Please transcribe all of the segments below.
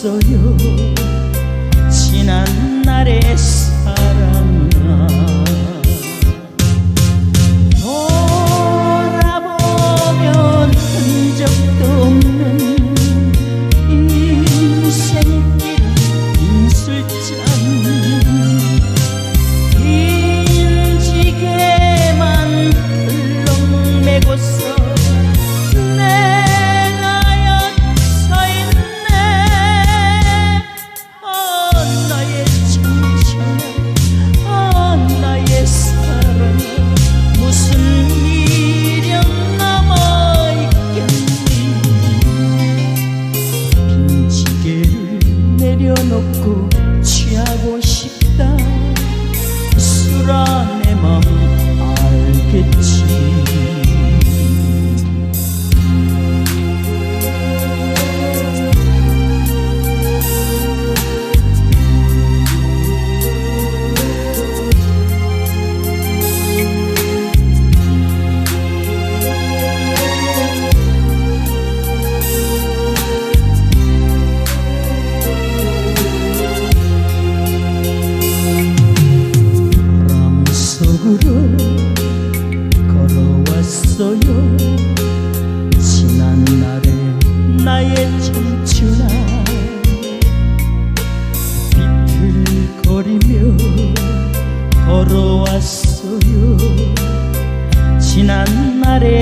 없어요. 지난 날의 있어요. 지난 날에 나의 청춘아 비틀거리며 걸어왔어요. 지난 날의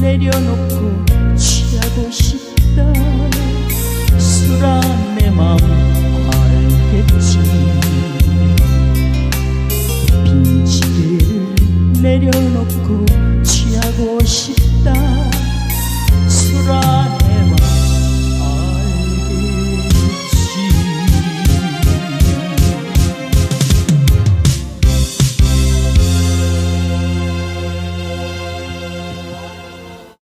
내려놓고 취하고 싶다. 술안 내 맘 알겠지. 빈지를 내려